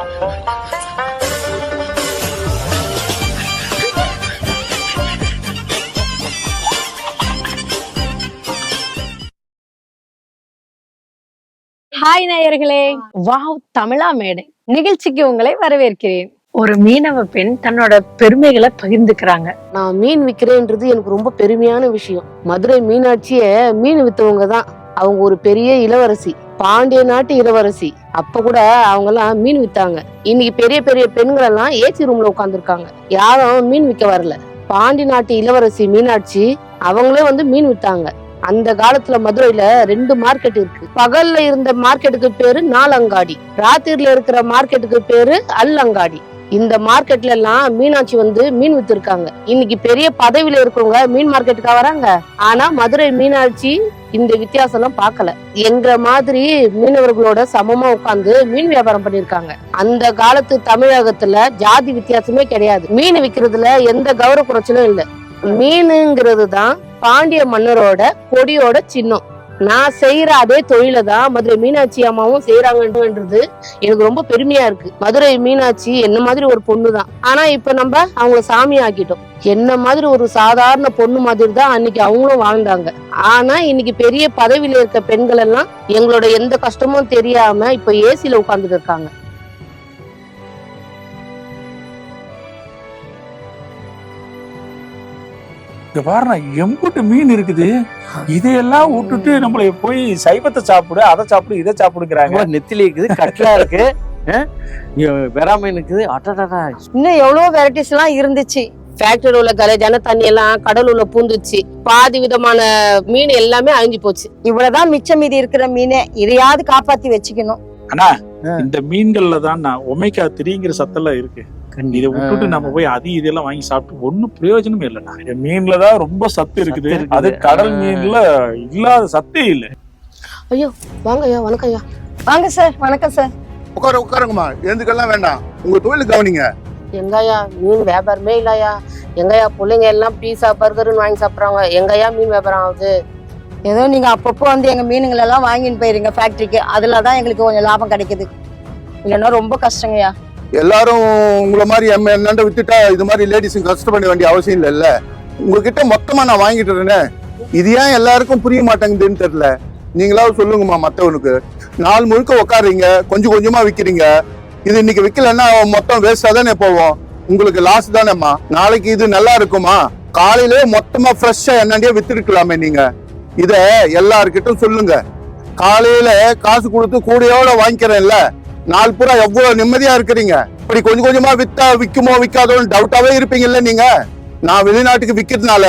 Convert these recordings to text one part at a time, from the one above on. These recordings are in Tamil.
ஹாய் நேயர்களே. வாவ் தமிழா மேடை. நிகழ்ச்சிக்கு உங்களை வரவேற்கிறேன். ஒரு மீனவ பெண் தன்னோட பெருமைகளை பகிர்ந்துக்கிறாங்க. நான் மீன் விக்கிறேன்றது எனக்கு ரொம்ப பெருமையான விஷயம். மதுரை மீனாட்சிய மீன் வித்தவங்க தான் அவங்க ஒரு பெரிய இளவரசி. பாண்டிய நாட்டு இளவரசி. அப்ப கூட அவங்க எல்லாம் மீன் வித்தாங்க. இன்னைக்கு பெரிய பெரிய பெண்கள் எல்லாம் ஏசி ரூம்ல உட்காந்துருக்காங்க யாரும் மீன் விற்க வரல. பாண்டி நாட்டு இளவரசி மீனாட்சி அவங்களே வந்து மீன் வித்தாங்க. அந்த காலத்துல மதுரையில ரெண்டு மார்க்கெட் இருக்கு. பகல்ல இருந்த மார்க்கெட்டுக்கு பேரு நாலங்காடி. ராத்திரில இருக்கிற மார்க்கெட்டுக்கு பேரு அல்லங்காடி. இந்த மார்க்கெட்ல எல்லாம் மீனாட்சி வந்து மீன் வித்திருக்காங்க. இன்னைக்கு பெரிய பதவியில இருக்கிறவங்க மீன் மார்க்கெட்டுக்கா வராங்க? ஆனா மதுரை மீனாட்சி இந்த வித்தியாசம் எல்லாம் பார்க்கல. எங்க மாதிரி மீனவர்களோட சமமா உட்கார்ந்து மீன் வியாபாரம் பண்ணிருக்காங்க. அந்த காலத்து தமிழகத்துல ஜாதி வித்தியாசமே கிடையாது. மீன் விக்கிறதுல எந்த கௌரவ குறைச்சலும் இல்ல. மீனுங்கிறது தான் பாண்டிய மன்னரோட கொடியோட சின்னம். நான் செய்யற அதே தொழிலை தான் மதுரை மீனாட்சி அம்மாவும் செய்யறாங்கன்றது எனக்கு ரொம்ப பெருமையா இருக்கு. மதுரை மீனாட்சி என்ன மாதிரி ஒரு பொண்ணு தான் ஆனா இப்ப நம்ம அவங்கள சாமி ஆக்கிட்டோம். என்ன மாதிரி ஒரு சாதாரண பொண்ணு மாதிரி தான் அன்னைக்கு அவங்களும் வாழ்ந்தாங்க. ஆனா இன்னைக்கு பெரிய பதவியில இருக்க பெண்கள் எல்லாம் எங்களோட எந்த கஷ்டமும் தெரியாம இப்ப ஏசில உட்கார்ந்துட்டு இருக்காங்க. இங்க பாருண்ணா எம்புட்டு மீன் இருக்குது. இதையெல்லாம் விட்டுட்டு நம்மள போய் சைவத்தை சாப்பிடு அதை சாப்பிடு இதை சாப்பிடுங்கிறாங்க. நெத்திலி இருக்குது கட்லா இருக்கு வெறாமீன் இருக்குது. அட்டடா இன்னும் எவ்வளவு வெரைட்டிஸ் எல்லாம் இருந்துச்சு. ஃபேக்டரி உள்ள கலேஜான தண்ணி எல்லாம் கடலுள்ள பூந்துச்சு பாதி விதமான மீன் எல்லாமே அழிஞ்சு போச்சு. இவ்வளவுதான் மிச்சம் மீதி இருக்கிற மீனை இதையாவது காப்பாத்தி வச்சுக்கணும். அண்ணா இந்த மீன்கள்ல தான் ஒமைக்கா திரிங்கிற சத்தெல்லாம் இருக்கு. இதை விட்டுட்டு நம்ம போய் அது இதெல்லாம் வாங்கி சாப்பிட்டு ஒண்ணும் பிரயோஜனமே இல்லைண்ணா மீன்ல தான் ரொம்ப சத்து இருக்குது. அது கடல் மீன்ல இல்லாத சத்தே இல்ல. ஐயோ வாங்க ஐயா வணக்கம் ஐயா. வாங்க சார் வணக்கம் சார். உட்கார உட்காருங்கம்மா. எழுந்துக்கெல்லாம் வேண்டாம். உங்க தொழில் கவனிங்க. எங்கய்யா மீன் வியாபாரமே இல்லையா எங்கய்யா பிள்ளைங்க எல்லாம் பீஸா பர்கர்னு வாங்கி சாப்பிடுறாங்க எங்கய்யா மீன் வியாபாரம் ஆகுது? ஏதோ நீங்க அப்பப்போ வந்து எங்க மீனுங்களை எல்லாம் வாங்கிட்டு போயிருங்க ஃபேக்டரிக்கு அதுல தான் எங்களுக்கு கொஞ்சம் லாபம் கிடைக்குது. இல்லைன்னா ரொம்ப கஷ்டங்கய்யா எல்லாரும் உங்களை மாதிரி எம் என்னண்ட வித்துட்டா இது மாதிரி லேடிஸும் கஷ்டப்பட வேண்டிய அவசியம் இல்லைல்ல உங்ககிட்ட மொத்தமாக நான் வாங்கிட்டு இருந்தேன் இது ஏன் எல்லாருக்கும் புரிய மாட்டேங்குதுன்னு தெரியல. நீங்களாவது சொல்லுங்கம்மா மற்றவனுக்கு நாள் முழுக்க உட்காடுறீங்க கொஞ்சம் கொஞ்சமாக விற்கிறீங்க இது இன்னைக்கு விற்கலன்னா மொத்தம் வேஸ்ட்டாக தானே போவோம். உங்களுக்கு லாஸ் தானேம்மா. நாளைக்கு இது நல்லா இருக்குமா? காலையிலே மொத்தமாக ஃப்ரெஷ்ஷாக என்னண்டியே வித்துருக்கலாமே நீங்கள் இதை எல்லாருக்கிட்டும் சொல்லுங்க. காலையில காசு கொடுத்து கூடையோட வாங்கிக்கிறேன்ல. நாள் பூரா எவ்வளவு நிம்மதியா இருக்கிறீங்க? இப்படி கொஞ்சம் கொஞ்சமா வித்தா விக்குமோ விக்காதோன்னு டவுட்டாவே இருப்பீங்கல்ல நீங்க? நான் வெளிநாட்டுக்கு விக்கிறதுனால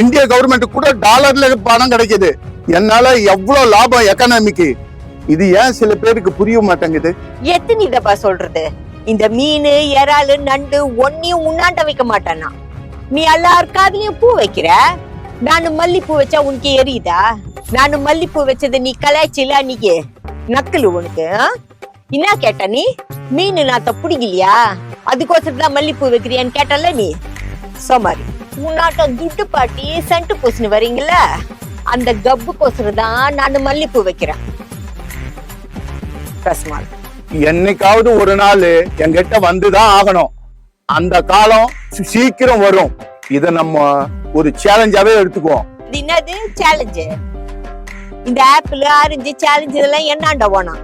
இந்திய கவர்மெண்ட் கூட டாலர்ல பணம் கிடைக்குது. என்னால எவ்வளவு லாபம் எக்கனாமிக்கு இது ஏன் சில பேருக்கு புரிய மாட்டேங்குது? எத்தனை இதப்பா சொல்றது? இந்த மீன் இறாலு நண்டு ஒன்னையும் உண்ணாண்ட வைக்க மாட்டானா நீ எல்லார் பூ வைக்கிற? நானு மல்லிப்பூ வச்சா உனக்கு எரியுதா? நானு மல்லிப்பூ வச்சது நீ கலாய்ச்சில அன்னைக்கு? நக்கலு உனக்கு என்ன கேட்ட நீ? மீன் நாத்த பிடிக்கலையா? அதுக்கோசரம் தான் மல்லிப்பூ வைக்கிறியான்னு கேட்டல நீ? சோமாரி உன்னாட்டம் துட்டு பாட்டி சென்ட் பூசின்னு வரீங்கள அந்த கப்புக்கோசரம் தான் நான் மல்லிப்பூ வைக்கிறேன். ரஸ்மால். என்னைக்காவது ஒரு நாள் என்கிட்ட வந்துதான் ஆகணும். அந்த காலம் சீக்கிரம் வரும். இத நம்ம ஒரு சேலஞ்சாவே எடுத்துக்குவோம். என்னது? சேலஞ்சு இந்த ஆப்பிள் ஆரஞ்சு சேலஞ்சு இதெல்லாம் என்னாண்ட போனான்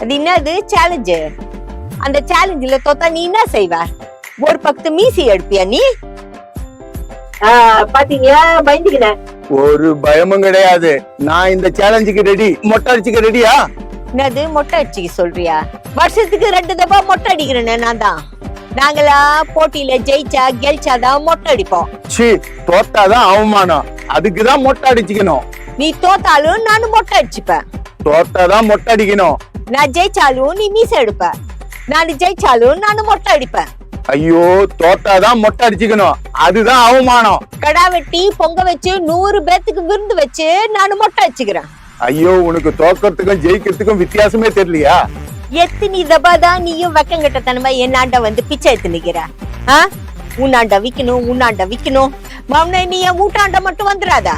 அது என்னது? சேலஞ்சு அந்த சேலஞ்சுல தோத்தா நீ என்ன செய்வ? ஒரு பக்கத்து மீசி எடுப்பியா நீ? பாத்தீங்களா? பயந்துக்கினேன் ஒரு பயமும் கிடையாது. நான் இந்த சேலஞ்சுக்கு ரெடி மொட்டை அடிச்சுக்க ரெடியா என்னது? மொட்டை அடிச்சுக்க சொல்றியா? வருஷத்துக்கு ரெண்டு தப்பா மொட்டை அடிக்கிறேனே நான் தான். நாங்களா போட்டியில ஜெயிச்சா கெலிச்சாதான் மொட்டை அடிப்போம். சி தோத்தாதான் அவமானம். அதுக்குதான் மொட்டை அடிச்சுக்கணும். நீ தோத்தாலும் நானும் மொட்டை அடிச்சுப்பேன். தோத்தாதான் மொட்டை அடிக்கணும். நான் ஜெயிச்சாலும் நீ மீசை எடுப்ப. நான் ஜெயிச்சாலும் நானும் மொட்டை அடிப்பேன். ஐயோ தோத்தாதான் மொட்டை அடிச்சுக்கணும். அதுதான் அவமானம். கடா வெட்டி பொங்க வச்சு நூறு பேத்துக்கு விருந்து வச்சு நான் மொட்டை வச்சுக்கிறேன் ஐயோ உனக்கு தோக்கறதுக்கும் ஜெயிக்கிறதுக்கும் வித்தியாசமே தெரியலையா? எத்தனை தபா தான் நீயும் வெக்கங்கிட்டத்தனமா என்னாண்ட வந்து பிச்சை எடுத்து நிக்கிற? ஆ? உன்னாண்ட விக்கணும் உன்னாண்ட விக்கணும். மம்ன நீ என் ஊட்டாண்ட மட்டும் வந்துடாதா.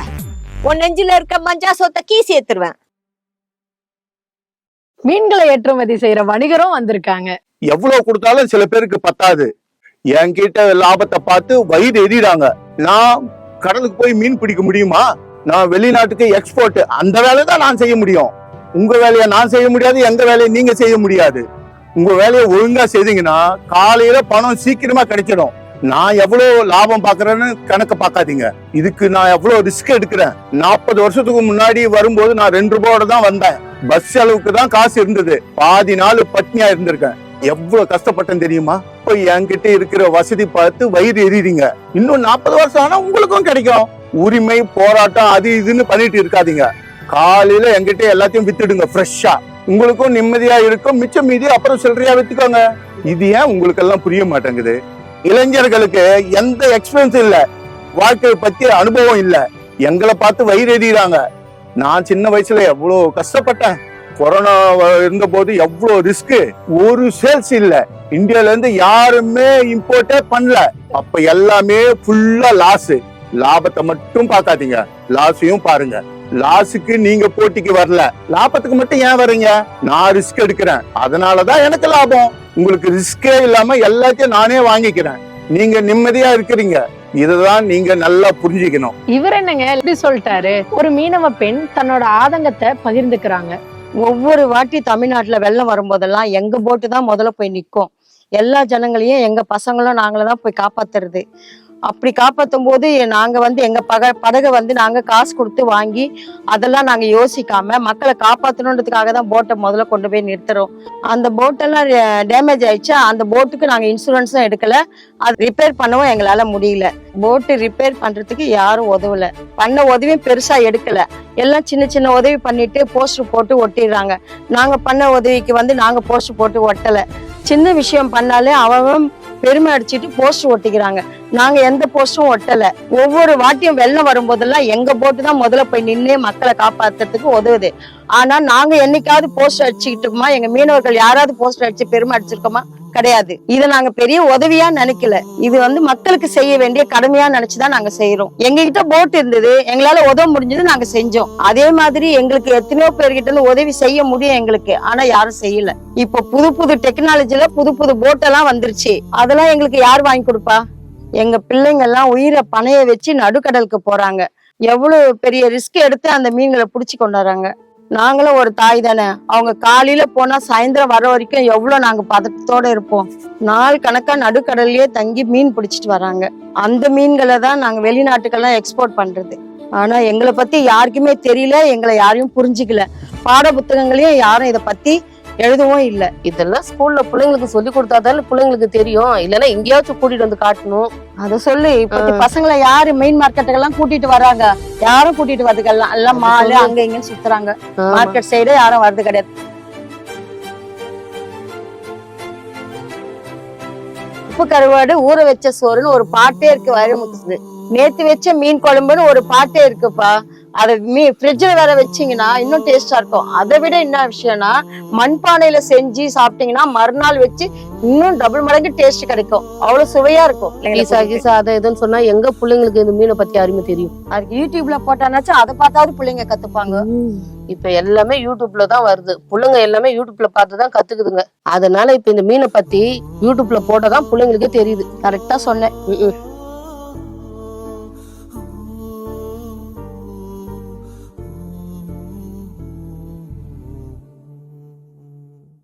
உன் நெஞ்சில இருக்க மஞ்சா சொத்த கீசி ஏத்துருவேன். மீன்களை ஏற்றுமதி செய்யற வணிகரும் வந்திருக்காங்க. எவ்வளவு கொடுத்தாலும் சில பேருக்கு பத்தாது. என்கிட்ட லாபத்தை பார்த்து வயிறு எறிறாங்க நான் கடலுக்கு போய் மீன் பிடிக்க முடியுமா? நான் வெளிநாட்டுக்கு எக்ஸ்போர்ட் அந்த வேலையை தான் நான் செய்ய முடியும். உங்க வேலையை நான் செய்ய முடியாது எந்த வேலையை நீங்க செய்ய முடியாது. உங்க வேலையை ஒழுங்கா செய்தீங்கன்னா காலையில பணம் சீக்கிரமா கிடைச்சிடும். நான் எவ்வளவு லாபம் பாக்குறேன்னு கணக்கு பார்க்காதீங்க. இதுக்கு நான் எவ்வளவு ரிஸ்க் எடுக்கிறேன். நாற்பது வருஷத்துக்கு முன்னாடி வரும்போது நான் ரெண்டு ரூபாயோட தான் வந்தேன். பஸ் செலவுக்கு தான் காசு இருந்தது. பாதி நாள் பட்னியா இருந்திருக்கேன். எவ்வளவு கஷ்டப்பட்டேன் தெரியுமா? இப்ப என்கிட்ட இருக்கிற வசதி பார்த்து வயிறு எரியுறீங்க. இன்னும் நாற்பது வருஷம் ஆனா உங்களுக்கும் கிடைக்கும். உரிமை போராட்டம் அது இதுன்னு பண்ணிட்டு இருக்காதீங்க. காலையில என்கிட்ட எல்லாத்தையும் வித்துடுங்க ஃப்ரெஷ்ஷா உங்களுக்கும் நிம்மதியா இருக்கும். மிச்சம் மீதி அப்புறம் சில்லறையா வித்துக்கோங்க. இது ஏன் உங்களுக்கு எல்லாம் புரிய மாட்டேங்குது? இளைஞர்களுக்கு எந்த எக்ஸ்பீரியன்ஸ் இல்ல. வாழ்க்கையை பத்தி அனுபவம் இல்ல. எங்களை பார்த்து வயிறு எறிகிறாங்க நான் சின்ன வயசுல எவ்வளவு கஷ்டப்பட்டேன். கொரோனா இருந்த போது எவ்வளவு ரிஸ்க் ஒரு சேல்ஸ் இல்ல. இந்தியால இருந்து யாருமே இம்போர்ட்டே பண்ணல. அப்ப எல்லாமே ஃபுல்லா லாஸ் லாபத்தை மட்டும் பார்க்காதீங்க. லாஸையும் பாருங்க. லாஸுக்கு நீங்க போட்டிக்கு வரல. லாபத்துக்கு மட்டும் ஏன் வர்றீங்க? நான் ரிஸ்க் எடுக்கிறேன். அதனாலதான் எனக்கு லாபம். உங்களுக்கு ரிஸ்கே இல்லாம எல்லாத்தையும் நானே வாங்கிக்கிறேன். நீங்க நிம்மதியா இருக்கிறீங்க. இதுதான் நீங்க நல்லா புரிஞ்சுக்கணும். இவர் என்னங்க எப்படி சொல்லிட்டாரு? ஒரு மீனவ பெண் தன்னோட ஆதங்கத்தை பகிர்ந்துக்கிறாங்க. ஒவ்வொரு வாட்டி தமிழ்நாட்டுல வெள்ளம் வரும்போதெல்லாம் எங்க போட்டு தான் முதல்ல போய் நிற்கும் எல்லா ஜனங்களையும் எங்க பசங்களும் நாங்கள தான் போய் காப்பாத்துறது. அப்படி காப்பாற்றும் போது நாங்க வந்து எங்க பக படகை வந்து நாங்க காசு கொடுத்து வாங்கி அதெல்லாம் நாங்க யோசிக்காம மக்களை காப்பாற்றணுன்றதுக்காக தான் போட்டை முதல்ல கொண்டு போய் நிறுத்துறோம். அந்த போட்டெல்லாம் டேமேஜ் ஆயிடுச்சா அந்த போட்டுக்கு நாங்க இன்சூரன்ஸும் எடுக்கல. அது ரிப்பேர் பண்ணவும் எங்களால முடியல. போட்டு ரிப்பேர் பண்றதுக்கு யாரும் உதவல. பண்ண உதவியும் பெருசா எடுக்கல. எல்லாம் சின்ன சின்ன உதவி பண்ணிட்டு போஸ்டர் போட்டு ஒட்டிடுறாங்க. நாங்க பண்ண உதவிக்கு வந்து நாங்க போஸ்டர் போட்டு ஒட்டல. சின்ன விஷயம் பண்ணாலே அவன் பெருமை அடிச்சிட்டு போஸ்டர் ஒட்டிக்கிறாங்க. நாங்க எந்த போஸ்டரும் ஒட்டல. ஒவ்வொரு வாட்டியும் வெள்ளம் வரும்போதெல்லாம் எங்க போட்டு தான் முதல்ல போய் நின்று மக்களை காப்பாத்துறதுக்கு உதவுது. ஆனா நாங்க என்னைக்காவது போஸ்டர் அடிச்சுக்கிட்டு எங்க மீனவர்கள் யாராவது போஸ்டர் அடிச்சு பெருமை அடிச்சிருக்கோமா? கிடையாது. இதை நாங்க பெரிய உதவியா நினைக்கல. இது வந்து மக்களுக்கு செய்ய வேண்டிய கடமையா நினைச்சுதான் நாங்க செய்யறோம் எங்ககிட்ட போட் இருந்தது. எங்களால உதவ முடிஞ்சது நாங்க செஞ்சோம். அதே மாதிரி எங்களுக்கு எத்தனையோ பேர்கிட்ட இருந்து உதவி செய்ய முடியும் எங்களுக்கு. ஆனா யாரும் செய்யல. இப்போ புது புது டெக்னாலஜில புது புது போட் எல்லாம் வந்துருச்சு. அதெல்லாம் எங்களுக்கு யார் வாங்கி கொடுப்பா? எங்க பிள்ளைங்க எல்லாம் உயிரை பணைய வச்சு நடுக்கடலுக்கு போறாங்க. எவ்வளவு பெரிய ரிஸ்க் எடுத்து அந்த மீன்களை புடிச்சு கொண்டு வராங்க. நாங்களும் ஒரு தாய் தானே. அவங்க காலையில போனா சாயந்தரம் வர வரைக்கும் எவ்வளவு நாங்க பதட்டத்தோட இருப்போம். நாள் கணக்கா நடுக்கடல்லயே தங்கி மீன் பிடிச்சிட்டு வராங்க. அந்த மீன்களை தான் நாங்க வெளிநாட்டுக்கெல்லாம் எக்ஸ்போர்ட் பண்றது. ஆனா எங்களை பத்தி யாருக்குமே தெரியல எங்களை யாரையும் புரிஞ்சுக்கல. பாட புத்தகங்களையும் யாரும் இத பத்தி எழுதவும் இல்ல. இதெல்லாம் ஸ்கூல்ல பிள்ளைங்களுக்கு சொல்லி கொடுத்தாதானே பிள்ளைங்களுக்கு தெரியும். இல்லைன்னா எங்கேயாச்சும் கூட்டிட்டு வந்து காட்டணும். அத சொல்லு. இப்ப பசங்களை யாரு மெயின் மார்க்கெட்டுக்கெல்லாம் கூட்டிட்டு வராங்க? யாரும் கூட்டிட்டு வரதுக்கெல்லாம் எல்லாம் மாலு அங்க இங்கன்னு சுத்துறாங்க. மார்க்கெட் சைடு யாரும் வர்றது கிடையாது. உப்பு கருவாடு ஊற வச்ச சோறுன்னு ஒரு பாட்டே இருக்கு வயமுத்துது நேத்து வச்ச மீன் குழம்புன்னு ஒரு பாட்டே இருக்குப்பா. அத மீ ஃப்ரிட்ஜில் வேற வச்சீங்கன்னா இன்னும் டேஸ்டா இருக்கும். அதை விட என்ன விஷயம்னா மண்பானையில செஞ்சு சாப்பிட்டீங்கன்னா மறுநாள் வச்சு இன்னும் டபுள் மடங்கு டேஸ்ட் கிடைக்கும். அவ்வளவு சுவையா இருக்கும். பீஸா கீசா அதை இதுன்னு சொன்னா எங்க பிள்ளைங்களுக்கு இந்த மீனை பத்தி அருமை தெரியும். அதுக்கு யூடியூப்ல போட்டானாச்சும் அதை பார்த்தாவது பிள்ளைங்க கத்துப்பாங்க. இப்ப எல்லாமே யூடியூப்ல தான் வருது. பிள்ளைங்க எல்லாமே யூடியூப்ல பார்த்து தான் கத்துக்குதுங்க. அதனால இப்ப இந்த மீனை பத்தி யூடியூப்ல போட்டதான் பிள்ளைங்களுக்கே தெரியுது. கரெக்டா சொன்னேன்.